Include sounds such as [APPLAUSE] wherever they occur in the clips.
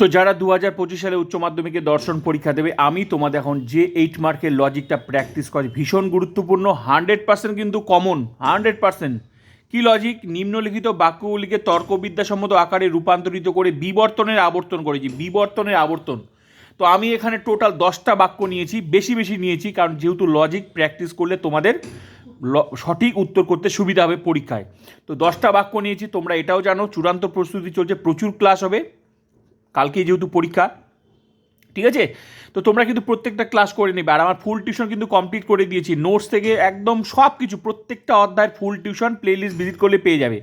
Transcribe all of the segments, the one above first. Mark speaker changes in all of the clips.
Speaker 1: তো যারা দু হাজার পঁচিশ সালে উচ্চ মাধ্যমিকে দর্শন পরীক্ষা দেবে, আমি তোমাদের এখন যে এইট মার্কের লজিকটা প্র্যাকটিস করি ভীষণ গুরুত্বপূর্ণ হান্ড্রেড পার্সেন্ট কিন্তু কমন হান্ড্রেড পার্সেন্ট কী লজিক নিম্নলিখিত বাক্যগুলিকে তর্কবিদ্যাসম্মত আকারে রূপান্তরিত করে বিবর্তনের আবর্তন করেছি, বিবর্তনের আবর্তন। তো আমি এখানে টোটাল দশটা বাক্য নিয়েছি, বেশি বেশি নিয়েছি, কারণ যেহেতু লজিক প্র্যাকটিস করলে তোমাদের সঠিক উত্তর করতে সুবিধা হবে পরীক্ষায়। তো দশটা বাক্য নিয়েছি, তোমরা এটাও জানো, চূড়ান্ত প্রস্তুতি চলছে, প্রচুর ক্লাস হবে। কালকেই যেহেতু পরীক্ষা, ঠিক আছে? তো তোমরা কিন্তু প্রত্যেকটা ক্লাস করে নেবে। আর আমার ফুল টিউশন কিন্তু কমপ্লিট করে দিয়েছি। নোটস থেকে একদম সব কিছু প্রত্যেকটা অধ্যায়ের ফুল টিউশন প্লেলিস্ট ভিজিট করলে পেয়ে যাবে।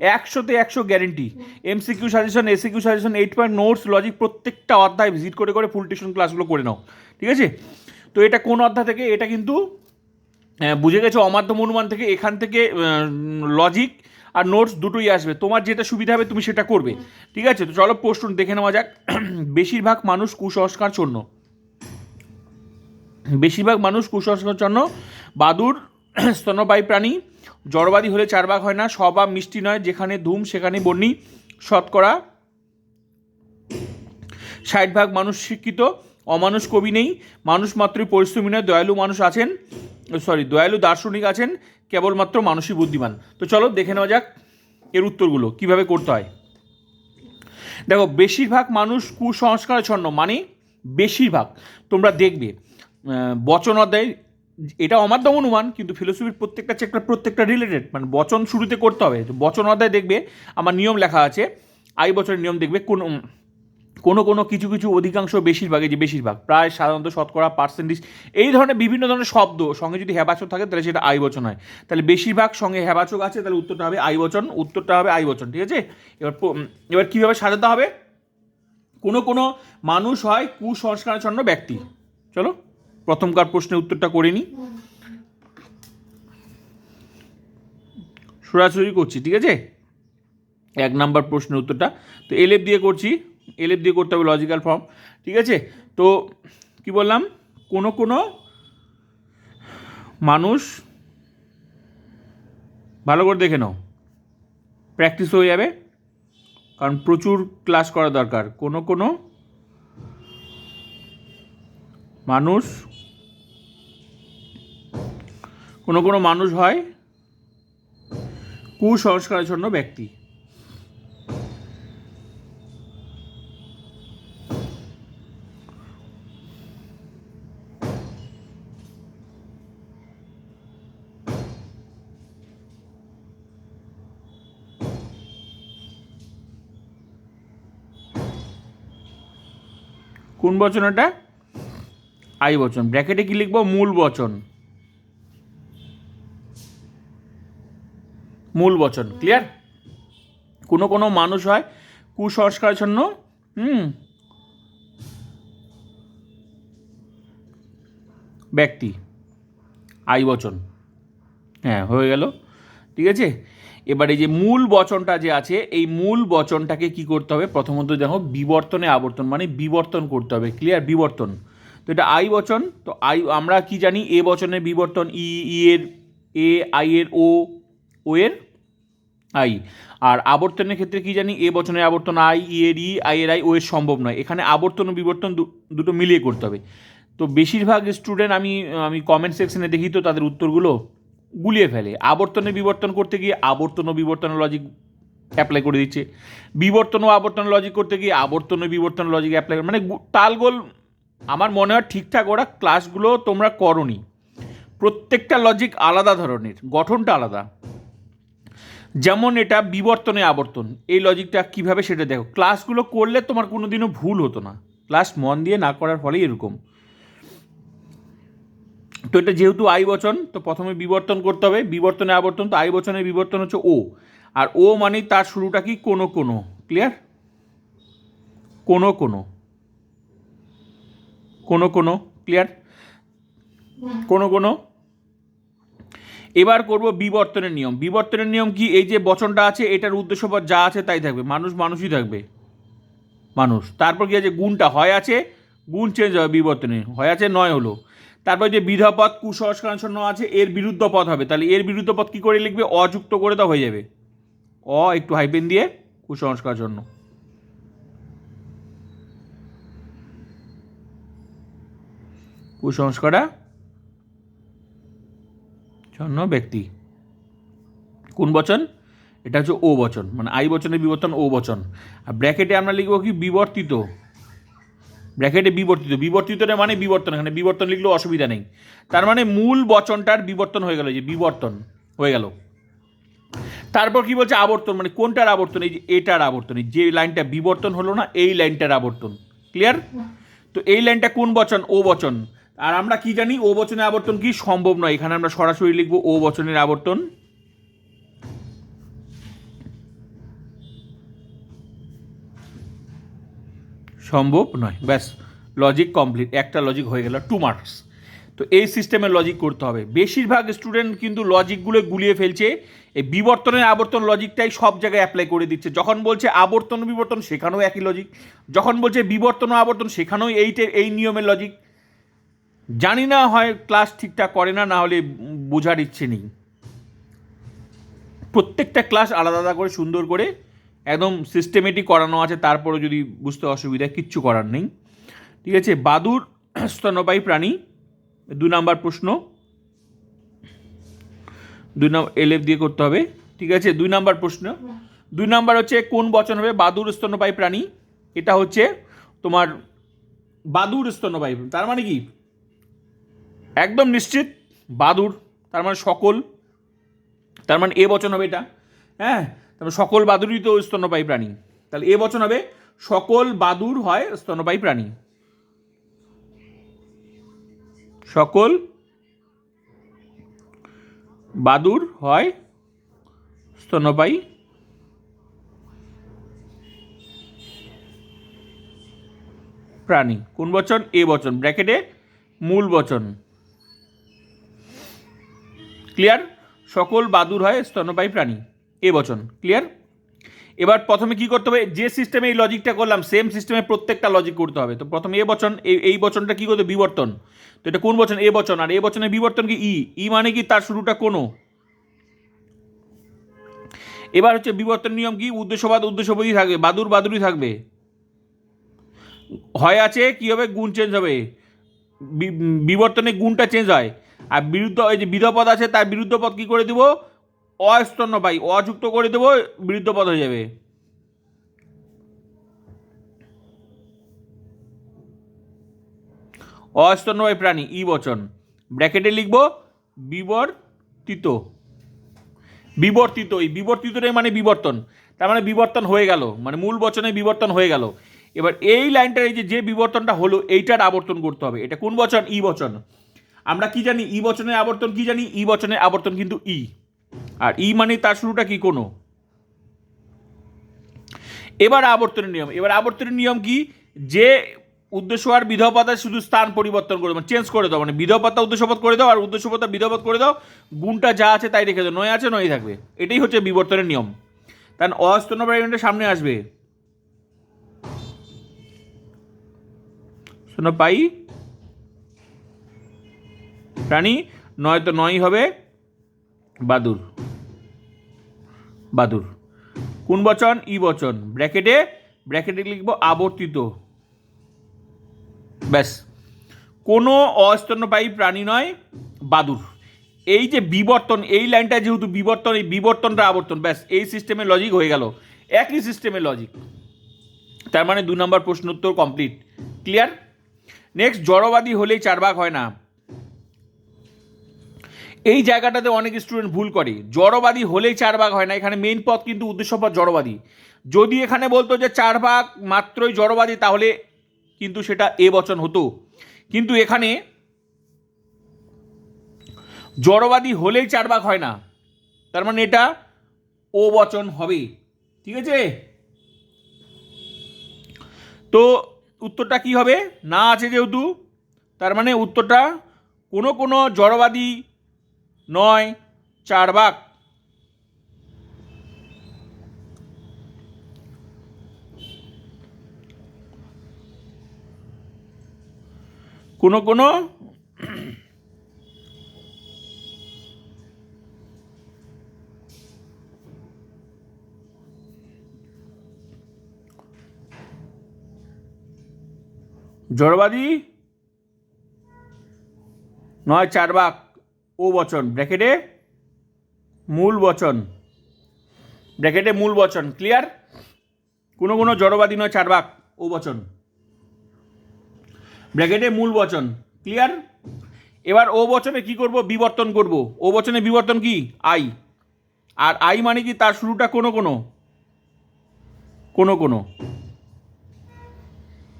Speaker 1: একশোতে একশো guarantee MCQ suggestion SCQ suggestion eight point notes logic প্রত্যেকটা অধ্যায় ভিজিট করে করে ফুল টিউশন ক্লাসগুলো করে নাও। ঠিক আছে? তো এটা কোন অধ্যায় থেকে? এটা কিন্তু বুঝে গেছো? অমাধ্যম অনুমান থেকে এখান থেকে লজিক আর নোটস দুটোই আসবে। তোমার যেটা সুবিধা হবে, তুমি সেটা করবে। ঠিক আছে? তো চলো, প্রশ্ন দেখে নেওয়া যাক। [CLEARS THROAT] বেশিরভাগ মানুষ কুসংস্কার জন্য বেশিরভাগ মানুষ কুসংস্কার জন্য বাদুর, [CLEARS THROAT] স্তন্যপায়ী প্রাণী, জড়বাদী হলে চার ভাগ হয় না, সবা মিষ্টি নয়, যেখানে ধূম, সেখানে বন্যি, শতকরা। ষাট ভাগ মানুষ শিক্ষিত, অমানুষ কবি নেই, মানুষ মাত্রই পরিশ্রমী নয়, দয়ালু মানুষ আছেন সরি দয়ালু দার্শনিক আছেন কেবলমাত্র মানুষই বুদ্ধিমান। তো চলো দেখে নেওয়া যাক এর উত্তরগুলো, কীভাবে করতে হয়। দেখো, বেশিরভাগ মানুষ কুসংস্কারাচ্ছন্ন মানে বেশিরভাগ, তোমরা দেখবে বচন অধ্যায় এটা অমাধ্যম অনুমান, কিন্তু ফিলোসফির প্রত্যেকটা চ্যাপ্টার প্রত্যেকটা রিলেটেড মানে বচন শুরুতে করতে হবে। বচন অধ্যায় দেখবে, আমার নিয়ম লেখা আছে, আই বছরের নিয়ম দেখবে, কোন কোনো কোনো কিছু কিছু অধিকাংশ বেশিরভাগ এই যে বেশিরভাগ, প্রায় সাধারণত শতকরা পার্সেন্টেজ এই ধরনের বিভিন্ন ধরনের শব্দ সঙ্গে যদি হ্যাবাচক থাকে তাহলে সেটা আই বচন হয়। তাহলে বেশিরভাগ সঙ্গে হ্যাবাচক আছে, তাহলে উত্তরটা হবে আই বচন, উত্তরটা হবে আই বচন, ঠিক আছে? এবার এবার কীভাবে সাজাতে হবে? কোনো কোনো মানুষ হয় কুসংস্কারাচ্ছন্ন ব্যক্তি। চলো প্রথমকার প্রশ্নের উত্তরটা করে নিই সরাসরি করছি, ঠিক আছে? এক নাম্বার প্রশ্নের উত্তরটা। তো এলএফ দিয়ে করছি। এলএফ দিয়ে করতে হবে লজিক্যাল ফর্ম ঠিক আছে? তো কি বললাম? কোনো কোনো মানুষ ভালো করে দেখে নাও। প্র্যাকটিস হয়ে যাবে। কারণ প্রচুর ক্লাস করা দরকার। কোনো কোনো মানুষ কোনো কোনো মানুষ হয় কুসংস্কারাচ্ছন্ন ব্যক্তি। বচন এটা? আই বচন। ব্র্যাকেটে কি লিখব? মূল বচন। মূল বচন। ক্লিয়ার? কোনো কোনো মানুষ হয় কুসংস্কারাচ্ছন্ন হুম, ব্যক্তি। আই বচন। হ্যাঁ হয়ে গেল। ঠিক আছে? এবার এই যে মূল বচনটা যে আছে, এই মূল বচনটাকে কি করতে হবে? প্রথমত দেখো, বিবর্তনে আবর্তন মানে বিবর্তন করতে হবে। ক্লিয়ার বিবর্তন। তো এটা আই বচন, তো আই, আমরা কি জানি, এ বচনের বিবর্তন, ই ই এর, এ, আই এর, ও ও এর, আই। আর আবর্তনের ক্ষেত্রে কি জানি, এ বচনের আবর্তন, আই, ই এর, ই, আই এর, আই, ও এর সম্ভব নয়। এখানে আবর্তন ও বিবর্তন দুটো মিলিয়ে করতে হবে। তো বেশিরভাগ স্টুডেন্ট আমি আমি কমেন্ট সেকশনে দেখি তো তাদের উত্তরগুলো? গুলিয়ে ফেলে। আবর্তনে বিবর্তন করতে গিয়ে আবর্তন ও বিবর্তন লজিক অ্যাপ্লাই করে দিচ্ছে। বিবর্তন ও আবর্তন লজিক করতে গিয়ে আবর্তন ও বিবর্তন লজিক অ্যাপ্লাই করে মানে তালগোল, আমার মনে হয় ঠিকঠাক ওরা ক্লাসগুলো তোমরা করনি। প্রত্যেকটা লজিক আলাদা ধরনের, গঠনটা আলাদা। যেমন এটা বিবর্তনে আবর্তন, এই লজিকটা কীভাবে সেটা দেখো। ক্লাসগুলো করলে তোমার কোনোদিনও ভুল হতো না। ক্লাস মন দিয়ে না করার ফলেই এরকম। তো এটা যেহেতু আই বচন, তো প্রথমে বিবর্তন করতে হবে। বিবর্তনে আবর্তন, তো আই বচনের বিবর্তন হচ্ছে ও। আর ও মানে তার শুরুটা কি? কোনো কোনো। ক্লিয়ার কোনো কোনো। কোনো কোনো। ক্লিয়ার কোনো কোনো। এবার করব বিবর্তনের নিয়ম। বিবর্তনের নিয়ম কি? এই যে বচনটা আছে, এটার উদ্দেশ্য যা আছে তাই থাকবে। মানুষ মানুষই থাকবে। মানুষ। তারপর কি আছে? গুণটা হয় আছে, গুণ চেঞ্জ হবে বিবর্তনে। হয় আছে নয় হলো। তারপর যে বিধা পথ কুসংস্কার কুসংস্কারাচ্ছন্ন আছে, এর বিরুদ্ধ পথ হবে। তাহলে এর বিরুদ্ধ পথ কী করে লিখবে? অযুক্ত করে দেওয়া হয়ে যাবে। অ একটু হাইপেন দিয়ে কুসংস্কার জন্য। কুসংস্কারা জন্য ব্যক্তি। কোন বচন? এটা হচ্ছে ও বচন মানে আই বচনের বিবর্তন ও বচন। আর ব্র্যাকেটে আমরা লিখব কি? বিবর্তিত। ব্র্যাকেটে বিবর্তিত। বিবর্তিতটা মানে বিবর্তন, এখানে বিবর্তন লিখলেও অসুবিধা নেই। তার মানে মূল বচনটার বিবর্তন হয়ে গেল যে বিবর্তন হয়ে গেল। তারপর কি বলছে? আবর্তন মানে কোনটার আবর্তন? এই যে এটার আবর্তন, এই যে লাইনটা বিবর্তন হলো না, এই লাইনটার আবর্তন। ক্লিয়ার তো এই লাইনটা কোন বচন? ও বচন। আর আমরা কি জানি, ও বচনের আবর্তন কি? সম্ভব নয়। এখানে আমরা সরাসরি লিখব, ও বচনের আবর্তন। সম্ভব নয়। ব্যাস লজিক কমপ্লিট একটা লজিক হয়ে গেল টু মার্কস তো এই সিস্টেমে লজিক করতে হবে। বেশিরভাগ স্টুডেন্ট কিন্তু লজিকগুলো গুলিয়ে ফেলছে। এই বিবর্তনের আবর্তন লজিকটাই সব জায়গায় অ্যাপ্লাই করে দিচ্ছে। যখন বলছে আবর্তন বিবর্তন, সেখানেও একই লজিক যখন বলছে বিবর্তন আবর্তন, সেখানেও এইটে এই নিয়মের লজিক জানি না হয় ক্লাস ঠিকঠাক করে না না হলে বোঝার ইচ্ছে নেই। প্রত্যেকটা ক্লাস আলাদা আলাদা করে সুন্দর করে একদম সিস্টেমেটিক করানো আছে তারপরে যদি বুঝতে অসুবিধা, কিচ্ছু করার নেই। ঠিক আছে বাদুর [CLEARS THROAT] স্তন্যপায়ী প্রাণী, দু নাম্বার প্রশ্ন। দুই নম্বর এলএফ দিয়ে করতে হবে। ঠিক আছে দুই নাম্বার প্রশ্ন। দুই নাম্বার হচ্ছে, কোন বচন হবে? বাদুর স্তন্যপায়ী প্রাণী। এটা হচ্ছে তোমার বাদুর স্তন্যপায়ী তার মানে কি? একদম নিশ্চিত বাদুর তার মানে সকল। তার মানে এ বচন হবে এটা। হ্যাঁ তারপরে সকল বাদুরই তো স্তন্যপায়ী প্রাণী। তাহলে এ বচন হবে, সকল বাদুর হয় স্তন্যপায়ী প্রাণী। সকল বাদুর হয় স্তন্যপায়ী প্রাণী। কোন বচন? এ বচন। ব্র্যাকেটে মূল বচন। ক্লিয়ার? সকল বাদুর হয় স্তন্যপায়ী প্রাণী। এ বচন ক্লিয়ার এবার প্রথমে কি করতে হবে? যে সিস্টেমে এই লজিকটা করলাম সেম সিস্টেমে প্রত্যেকটা লজিক করতে হবে। তো প্রথমে এ বচন, এই এই বচনটা কি করতে বিবর্তন। তো এটা কোন বচন? এ বচন। আর এ বচনের বিবর্তন কি? ই। ই মানে কি? তার শুরুটা কোনো? এবার হচ্ছে বিবর্তন নিয়ম কি? উদ্দেশ্যবাদ উদ্দেশ্যবোধই থাকবে, বাদুর, বাদুরই থাকবে। হয় আছে, কি হবে? গুণ চেঞ্জ হবে। বিবর্তনে গুণটা চেঞ্জ হয়। আর বিরুদ্ধ, এই যে বিধপদ আছে, তার বিরুদ্ধ পদ কি করে দিব? অস্তন্যবায়ী অযুক্ত করে দেবো, বিরুদ্ধ পদ হয়ে যাবে। অস্তন্যবায়ী প্রাণী, ই বচন। ব্র্যাকেটে লিখব, বিবর্তিত। বিবর্তিত, এই বিবর্তিতটাই মানে বিবর্তন। তার মানে বিবর্তন হয়ে গেল মানে মূল বচনে বিবর্তন হয়ে গেল। এবার এই লাইনটার এই যে যে বিবর্তনটা হলো, এইটার আবর্তন করতে হবে। এটা কোন বচন? ই বচন। আমরা কি জানি, ই বচনের আবর্তন কি জানি? ই বচনের আবর্তন কিন্তু ই। আর ই মানে তার শুরুটা কি কোনো? এবার আবর্তনের নিয়ম। এবার আবর্তনের নিয়ম কি? যে উদ্দেশ্য আর বিধপতা শুধু স্থান পরিবর্তন করে মানে চেঞ্জ করে দাও মানে বিধপতা উদ্দেশ্যপদ করে দাও আর উদ্দেশ্যপতা বিধপদ করে দাও, গুণটা যা আছে তাই রেখে দাও, নয় আছে নয় থাকবে। এটাই হচ্ছে বিবর্তনের নিয়ম। কারণ অস্তন্য প্রাইমেন্টের সামনে আসবে। শোনো পাই। প্রাণী, নয় তো নয় হবে বাদুর। বাদুর। কোন বচন? ই বচন। ব্র্যাকেটে ব্র্যাকেটে লিখব আবর্তিত। ব্যাস। কোনো অস্তন্যপায়ী প্রাণী নয়, বাদুর। এই যে বিবর্তন, এই লাইনটা যেহেতু বিবর্তন, এই বিবর্তনটা আবর্তন, ব্যাস, এই সিস্টেমের লজিক হয়ে গেল। একই সিস্টেমের লজিক তার মানে দু নম্বর প্রশ্ন উত্তর কমপ্লিট ক্লিয়ার নেক্সট জড়বাদী হলেই চার ভাগ হয় না। এই জায়গাটাতে অনেক স্টুডেন্ট ভুল করে। জড়বাদী হলেই চার ভাগ হয় না। এখানে মেইন পথ কিন্তু উদ্দেশ্য পদ জড়বাদী। যদি এখানে বলতো যে চার ভাগ মাত্রই জড়বাদী, তাহলে কিন্তু সেটা এ বচন হতো। কিন্তু এখানে জড়বাদী হলেই চার ভাগ হয় না। তার মানে এটা ও বচন হবে। ঠিক আছে? তো উত্তরটা কি হবে? না আছে যেহেতু, তার মানে উত্তরটা কোনো কোনো জড়বাদী নয় চার ভাগ। কোনো কোনো জড়বাদী নয় চার বাক ও বচন, ব্র্যাকেটে মূল বচন, ব্র্যাকেটে মূল বচন, ক্লিয়ার? কোনো কোনো জড়বাদী নয়, চার বাক, ও বচন। ব্র্যাকেটে মূল বচন, ক্লিয়ার? এবার ও বচনে কি করব? বিবর্তন করব। ও বচনে বিবর্তন কি? আই। আর আই মানে কি? তার শুরুটা কোনো কোনো। কোনো কোনো।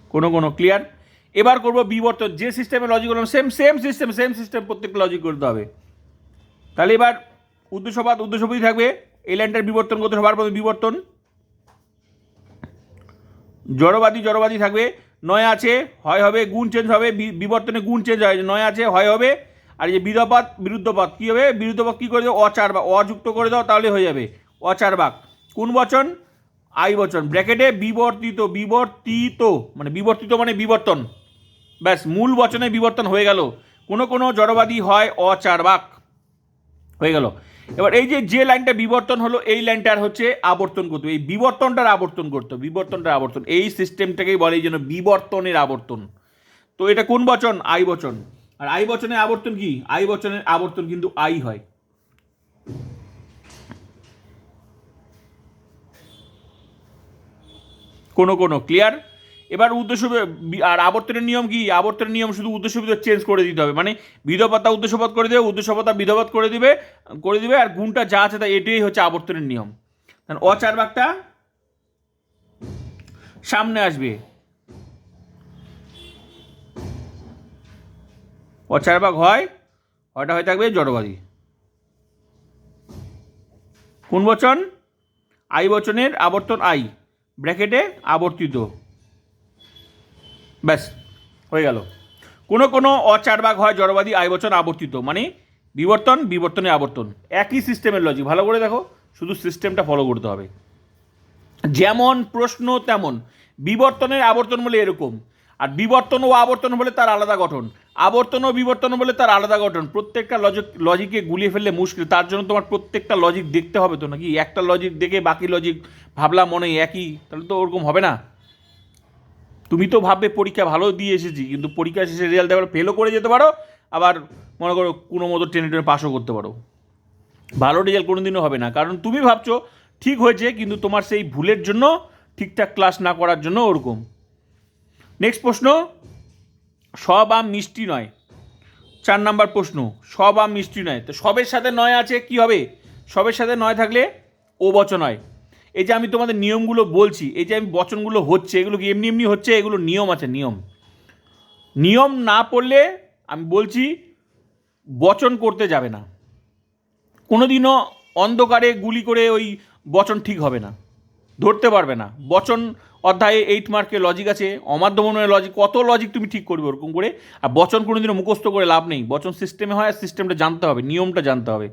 Speaker 1: কোনো কোনো, ক্লিয়ার? এবার করব বিবর্তন। যে সিস্টেমে লজিক করলাম same same system same system প্রত্যেকটা লজিক করতে হবে। তাহলে এবার উদ্দেশ্যবাদ উদ্দেশ্যপতি থাকবে। এই লাইনটার বিবর্তন করতে সবার প্রথমে বিবর্তন। জড়বাদী জড়বাদী থাকবে। নয় আছে, হয় হবে, গুণ চেঞ্জ হবে। বিবর্তনে গুণ চেঞ্জ হয়। নয় আছে, হয় হবে। আর এই যে বিধপাত বিরুদ্ধপাত, কী হবে? বিরুদ্ধপাত কী করে দাও? অচার বা, অযুক্ত করে দাও, তাহলে হয়ে যাবে। অচার বাক। কোন বচন? আই বচন। ব্র্যাকেটে বিবর্তিত বিবর্তিত মানে বিবর্তিত মানে বিবর্তন। ব্যাস, মূল বচনে বিবর্তন হয়ে গেল। কোনো কোনো জড়বাদী হয় অচার বাক হয়ে গেল। এবার এই যে যে লাইনটা বিবর্তন হলো, এই লাইনটার হচ্ছে আবর্তন করতে। এই বিবর্তনটার আবর্তন করতে। বিবর্তনটার আবর্তন। এই সিস্টেমটাকেই বলে জন্য বিবর্তনের আবর্তন। তো এটা কোন বচন? আই বচন। আর আই বচনের আবর্তন কি? আই বচনের আবর্তন কিন্তু আই হয়। কোনো কোনো, ক্লিয়ার? এবার উদ্দেশ্য আর আবর্তনের নিয়ম কি? আবর্তনের নিয়ম শুধু উদ্দেশ্য চেঞ্জ করে দিতে হবে। মানে বিধপাতা উদ্দেশ্যপদ করে দেবে উদ্দেশ্যপতা বিধপদ করে দিবে করে দিবে, আর গুণটা যা আছে তা, এটাই হচ্ছে আবর্তনের নিয়ম। অচার বাগটা সামনে আসবে। অচার বাঘ হয়, হয়টা হয়ে থাকবে জড়বাদী। কোন বচন? আই বচনের আবর্তন আই, ব্র্যাকেটে আবর্তিত। ব্যাস, হয়ে গেল। কোনো কোনো অচারবাগ হয় জড়বাদী আয় বচন আবর্তিত মানে বিবর্তন, বিবর্তনে আবর্তন। একই সিস্টেমের লজিক ভালো করে দেখো, শুধু সিস্টেমটা ফলো করতে হবে। যেমন প্রশ্ন তেমন, বিবর্তনের আবর্তন বলে এরকম। আর বিবর্তন ও আবর্তন বলে তার আলাদা গঠন। আবর্তন ও বিবর্তন বলে তার আলাদা গঠন। প্রত্যেকটা লজিক লজিকে গুলিয়ে ফেললে মুশকিল। তার জন্য তোমার প্রত্যেকটা লজিক দেখতে হবে তো নাকি? একটা লজিক দেখে বাকি লজিক ভাবলাম মনে একই। তাহলে তো ওরকম হবে না। তুমি তো ভাববে পরীক্ষা ভালো দিয়ে এসেছি, কিন্তু পরীক্ষা শেষে রেজাল্ট দেওয়ার ফেলও করে যেতে পারো, আবার মনে করো কোনো মতো টেনে টেনে পাসও করতে পারো। ভালো রেজাল্ট কোনোদিনও হবে না। কারণ তুমি ভাবছ, ঠিক হয়েছে, কিন্তু তোমার সেই ভুলের জন্য ঠিকঠাক ক্লাস না করার জন্য ওরকম। নেক্সট প্রশ্ন, সব আম মিষ্টি নয়। চার নাম্বার প্রশ্ন, সব আম মিষ্টি নয়। তো সবের সাথে নয় আছে, কি হবে? সবের সাথে নয় থাকলে ও বচন হয়। এই যে আমি তোমাদের নিয়মগুলো বলছি, এই যে আমি বচনগুলো হচ্ছে, এগুলো কি এমনি এমনি হচ্ছে? এগুলো নিয়ম আছে, নিয়ম। নিয়ম না পড়লে, আমি বলছি, বচন করতে যাবে না। কোনোদিনও অন্ধকারে গুলি করে ওই বচন ঠিক হবে না। ধরতে পারবে না। বচন অধ্যায়ে এইট মার্কে লজিক আছে অমাধ্যমনের লজিক কত লজিক তুমি ঠিক করবে ওরকম করে, আর বচন কোনোদিনও মুখস্থ করে লাভ নেই। বচন সিস্টেমে হয় আর সিস্টেমটা জানতে হবে, নিয়মটা জানতে হবে।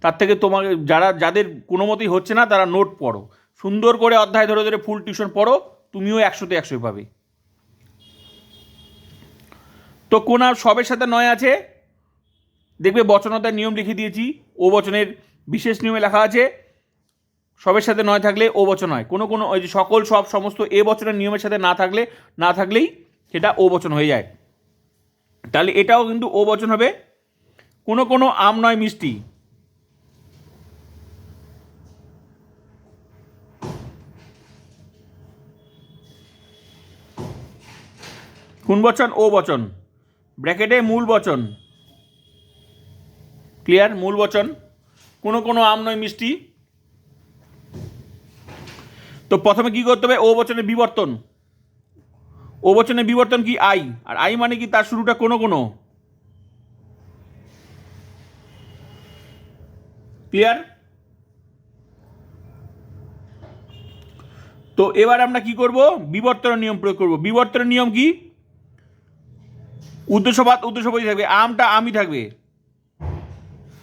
Speaker 1: তার থেকে তোমাকে, যারা, যাদের কোনো মতেই হচ্ছে না, তারা নোট পড়ো। সুন্দর করে অধ্যায় ধরে ধরে ফুল টিউশন পড়ো, তুমিও একশোতে একশোই পাবে। তো কোন আর সবের সাথে নয় আছে? দেখবে বচনতার নিয়ম লিখে দিয়েছি, ও বচনের বিশেষ নিয়মে লেখা আছে, সবের সাথে নয় থাকলে ও বচন হয় কোনো কোনো ওই যে সকল, সব, সমস্ত এ বচনের নিয়মের সাথে না থাকলে, না থাকলেই সেটা ও বচন হয়ে যায়। তাহলে এটাও কিন্তু ও বচন হবে। কোনো কোনো আম নয় মিষ্টি। কোন বচন ও বচন। ব্র্যাকেটে মূল বচন। ক্লিয়ার? মূল বচন। কোনো কোনো আম নয়, মিষ্টি। তো প্রথমে কি করতে হবে? ও বচনে বিবর্তন। ও বচনে বিবর্তন কি? আই। আর আই মানে কি? তার শুরুটা কোনো কোনো। ক্লিয়ার? তো এবার আমরা কি করব? বিবর্তনের নিয়ম প্রয়োগ করব। বিবর্তনের নিয়ম কি? উদ্দেশ্যবাদ উদ্দেশ্যপতি থাকবে। আমটা আমি থাকবে।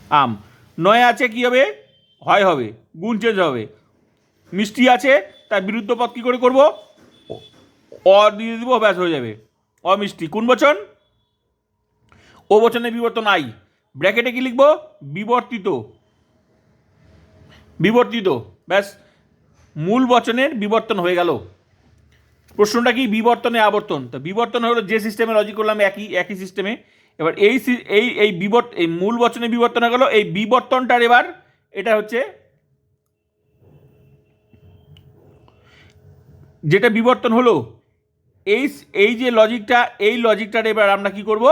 Speaker 1: আম। নয় আছে, কি হবে? হয় হবে। গুণ চেঞ্জ হবে। মিষ্টি আছে, তার বিরুদ্ধ পদ কী করে করব? অ দিয়ে দিব, ব্যাস হয়ে যাবে। অমিষ্টি। কোন বচন? ও বচনের বিবর্তন আই। ব্র্যাকেটে কি লিখব? বিবর্তিত। বিবর্তিত। ব্যাস। মূল বচনের বিবর্তন হয়ে গেল। প্রশ্নটা কি বিবর্তনে আবর্তন? তো বিবর্তন হলো যে সিস্টেমে লজিক করলাম, একই একই সিস্টেমে এবার এই এই এই বিবর্ত এই মূল বচনে বিবর্তন হয়ে গেল, এই বিবর্তনটার এবার এটা হচ্ছে যেটা বিবর্তন হলো, এই এই যে লজিকটা এই লজিকটার এবার আমরা কি করব?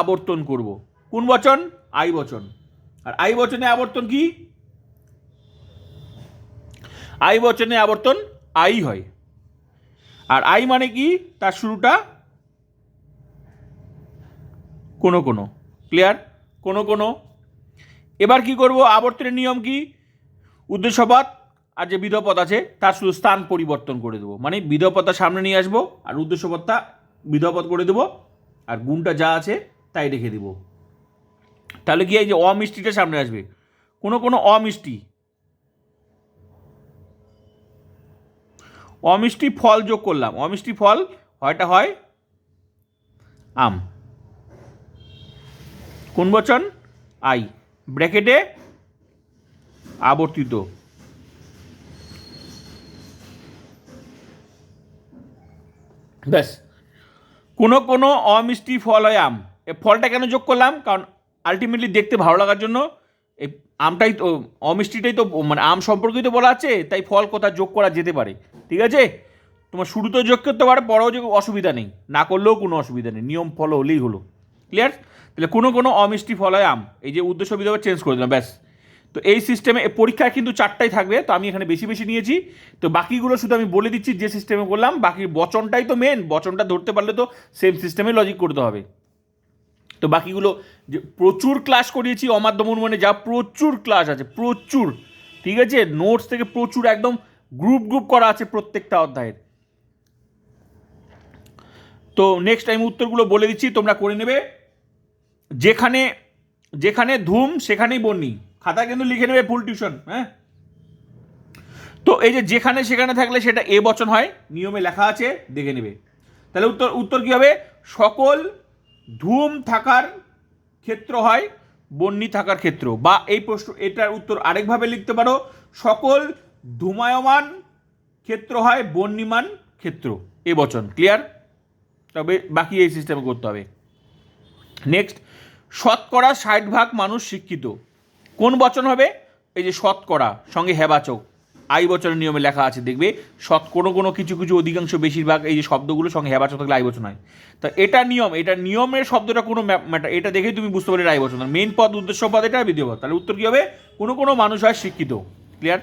Speaker 1: আবর্তন করব। কোন বচন? আই বচন। আর আই বচনে আবর্তন কি? আই বচনে আবর্তন আই হয়। আর আই মানে কি? তার শুরুটা কোনো কোনো। ক্লিয়ার কোনো কোনো। এবার কি করব? আবর্তনের নিয়ম কি? উদ্দেশ্যপদ আর যে বিধপদ আছে, তার শুধু স্থান পরিবর্তন করে দেবো। মানে বিধপদটা সামনে নিয়ে আসব আর উদ্দেশ্যপদটা বিধপদ করে দেবো আর গুণটা যা আছে তাই রেখে দেবো। তাহলে কি এই যে অমিষ্টিটা সামনে আসবে? কোনো কোনো অমিষ্টি অমিষ্টি ফল যোগ করলাম। অমিষ্টি ফল হয়টা হয় আম। কোন বচন আই। ব্র্যাকেটে আবর্তিত। ব্যাস। কোনো কোনো অমিষ্টি ফল হয় আম। এ ফলটা কেন যোগ করলাম? কারণ আলটিমেটলি দেখতে ভালো লাগার জন্য এই আমটাই তো, অমিষ্টিটাই তো মানে আম সম্পর্কেই তো বলা আছে, তাই ফল কোথা যোগ করা যেতে পারে? ঠিক আছে? তোমার শুরুতেও যোগ করতে পারে, পরেও যোগ অসুবিধা নেই। না করলেও কোনো অসুবিধা নেই। নিয়ম ফলো হলেই হলো। ক্লিয়ার তাহলে কোনো কোনো অমিষ্টি ফল হয় আম। এই যে উদ্দেশ্য বিধবা চেঞ্জ করে দিলাম, ব্যাস। তো এই সিস্টেমে পরীক্ষায় কিন্তু চারটাই থাকবে, তো আমি এখানে বেশি বেশি নিয়েছি। তো বাকিগুলো শুধু আমি বলে দিচ্ছি যে সিস্টেমে করলাম, বাকি বচনটাই তো মেন বচনটা ধরতে পারলে তো সেম সিস্টেমে লজিক করতে হবে। তো বাকিগুলো যে প্রচুর ক্লাস করিয়েছি অমাধ্যম অনুমানে যা প্রচুর ক্লাস আছে, প্রচুর। ঠিক আছে? নোটস থেকে প্রচুর একদম গ্রুপ গ্রুপ করা আছে প্রত্যেকটা অধ্যায়ের। তো নেক্সট টাইম উত্তরগুলো বলে দিচ্ছি, তোমরা করে নেবে। যেখানে যেখানে ধুম, সেখানেই বন্যি। খাতা কিন্তু লিখে নেবে ফুল টিউশন হ্যাঁ? তো এই যে যেখানে সেখানে থাকলে সেটা এ বচন হয়, নিয়মে লেখা আছে, দেখে নেবে। তাহলে উত্তর উত্তর কী হবে? সকল ধুম থাকার ক্ষেত্র হয়, বন্যি থাকার ক্ষেত্র। বা এই প্রশ্ন, এটার উত্তর আরেকভাবে লিখতে পারো। সকল ধুমায়মান ক্ষেত্র হয় বন্যিমান ক্ষেত্র। এ বচন ক্লিয়ার তবে বাকি এই সিস্টেমে করতে হবে। নেক্সট শতকরা ষাট ভাগ মানুষ শিক্ষিত। কোন বচন হবে? এই যে শতকরা সঙ্গে হেবাচক। আই বচনের নিয়মে লেখা আছে, দেখবে? সৎ কোনো কোনো কিছু কিছু অধিকাংশ বেশিরভাগ এই যে শব্দগুলো সঙ্গে হেবাচক থাকলে আই বচন হয়। তা এটা নিয়ম, এটা নিয়মের শব্দটা কোনো ম্যাটার, এটা দেখেই তুমি বুঝতে পারবে আই বচন। মেন পদ, উদ্দেশ্য পদ, এটা বিদ্যুৎ পদ। তাহলে উত্তর কী হবে? কোনো কোনো মানুষ হয় শিক্ষিত। ক্লিয়ার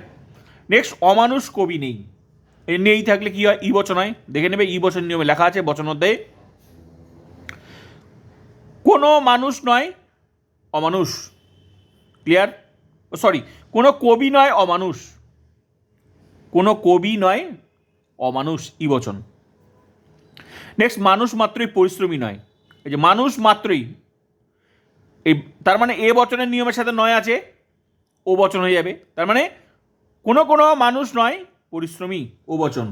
Speaker 1: নেক্সট অমানুষ কবি নেই। নেই থাকলে কি হয়? ই বচন হয়। দেখে নেবে, ই বচন নিয়মে লেখা আছে, বচন অধ্যায়ে। কোনো মানুষ নয়, অমানুষ। ক্লিয়ার সরি কোনো কবি নয়, অমানুষ। কোনো কবি নয়, অমানুষ, ই বচন। নেক্সট মানুষ মাত্রই পরিশ্রমী নয়। এই যে মানুষ মাত্রই, এই তার মানে এ বচনের নিয়মের সাথে নয় আছে, ও বচন হয়ে যাবে। তার মানে কোনো কোনো মানুষ নয়, পরিশ্রমী ও বচন।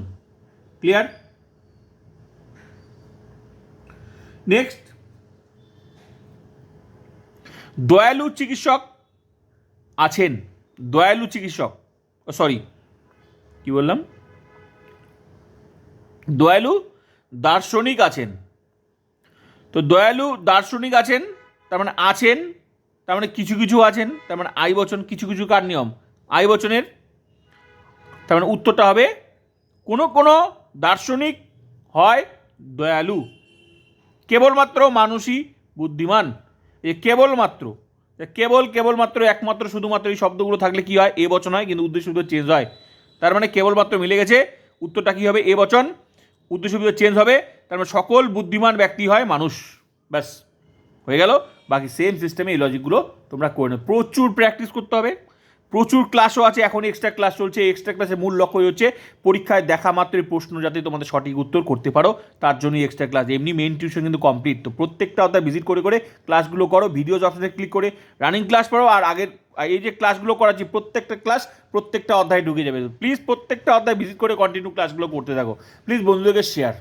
Speaker 1: ক্লিয়ার নেক্সট দয়ালু চিকিৎসক আছেন। দয়ালু চিকিৎসক সরি কি বললাম? দয়ালু দার্শনিক আছেন। তো দয়ালু দার্শনিক আছেন, তার মানে আছেন, তার মানে কিছু কিছু আছেন, তার মানে আই বচন কিছু কিছু কার নিয়ম? আই বচনের তার মানে উত্তরটা হবে, কোনো কোনো দার্শনিক হয় দয়ালু, কেবলমাত্র মানুষই বুদ্ধিমান। এ কেবলমাত্র কেবল কেবলমাত্র একমাত্র শুধুমাত্র এই শব্দগুলো থাকলে কি হয়? এ বচন হয়, কিন্তু উদ্দেশ্য শুধু চেঞ্জ হয়। তার মানে কেবলমাত্র মিলে গেছে, উত্তরটা কী হবে? এ বচন। উদ্দেশ্য শুধু চেঞ্জ হবে, তার মানে সকল বুদ্ধিমান ব্যক্তি হয় মানুষ। ব্যাস, হয়ে গেল। বাকি সেম সিস্টেমে এই লজিকগুলো তোমরা করে নেবে প্রচুর প্র্যাকটিস করতে হবে। প্রচুর ক্লাসও আছে, এখন এক্সট্রা ক্লাস চলছে এক্সট্রা ক্লাসের মূল লক্ষ্য হচ্ছে পরীক্ষায় দেখা মাত্রই প্রশ্ন যাতে তোমাদের সঠিক উত্তর করতে পারো, তার জন্যই এক্সট্রা ক্লাস এমনি মেন টিউশন কিন্তু কমপ্লিট তো প্রত্যেকটা অধ্যায় ভিজিট করে করে ক্লাসগুলো করো ভিডিওজ অপশনে ক্লিক করে রানিং ক্লাস পড়ো আর আগের এই যে ক্লাসগুলো করাচ্ছি, প্রত্যেকটা ক্লাস প্রত্যেকটা অধ্যায় ঢুকে যাবে। প্লিজ প্রত্যেকটা অধ্যায় ভিজিট করে কন্টিনিউ ক্লাসগুলো করতে থাকো। প্লিজ বন্ধুদেরকে শেয়ার